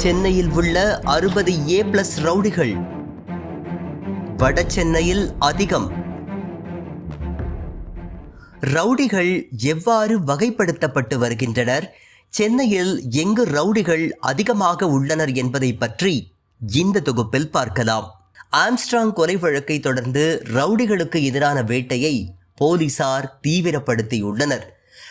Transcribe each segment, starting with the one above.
சென்னையில் உள்ள அறுபது ஏ பிளஸ் ரவுடிகள். வட சென்னையில் அதிகம். ரவுடிகள் எவ்வாறு வகைப்படுத்தப்பட்டு வருகின்றனர்? சென்னையில் எங்கு ரவுடிகள் அதிகமாக உள்ளனர் என்பதை பற்றி இந்த தொகுப்பில் பார்க்கலாம். ஆம்ஸ்ட்ராங் கொலை வழக்கை தொடர்ந்து ரவுடிகளுக்கு எதிரான வேட்டையை போலீசார் தீவிரப்படுத்தியுள்ளனர்.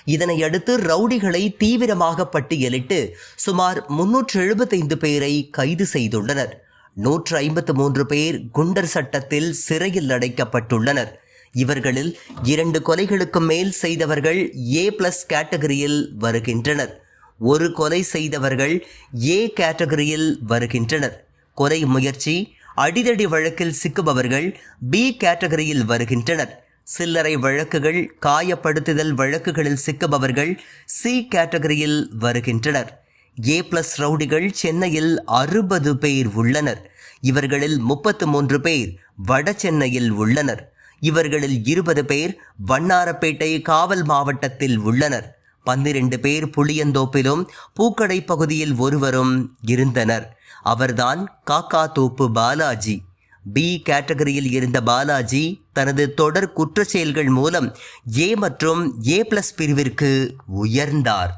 இதனையடுத்து ரவுடிகளை தீவிரமாக பட்டியலிட்டு சுமார் முன்னூற்று எழுபத்தைந்து பேரை கைது செய்துள்ளனர். நூற்று ஐம்பத்து மூன்று பேர் குண்டர் சட்டத்தில் சிறையில் அடைக்கப்பட்டுள்ளனர். இவர்களில் இரண்டு கொலைகளுக்கு மேல் செய்தவர்கள் ஏ பிளஸ் கேட்டகரியில் வருகின்றனர். ஒரு கொலை செய்தவர்கள் ஏ கேட்டகரியில் வருகின்றனர். கொலை முயற்சி அடிதடி வழக்கில் சிக்குபவர்கள் பி கேட்டகரியில் வருகின்றனர். சில்லறை வழக்குகள் காயப்படுத்துதல் வழக்குகளில் சிக்குபவர்கள் சி கேட்டகரியில் வருகின்றனர். ஏ பிளஸ் ரவுடிகள் சென்னையில் அறுபது பேர் உள்ளனர். இவர்களில் முப்பத்து மூன்று பேர் வட சென்னையில் உள்ளனர். இவர்களில் இருபது பேர் வண்ணாரப்பேட்டை காவல் மாவட்டத்தில் உள்ளனர். பன்னிரண்டு பேர் புளியந்தோப்பிலும் பூக்கடை பகுதியில் ஒருவரும் இருந்தனர். அவர்தான் காக்கா தோப்பு பாலாஜி. பி கேட்டகரியில் இருந்த பாலாஜி தனது தொடர் குற்ற செயல்கள் மூலம் ஏ மற்றும் ஏ பிளஸ் பிரிவிற்கு உயர்ந்தார்.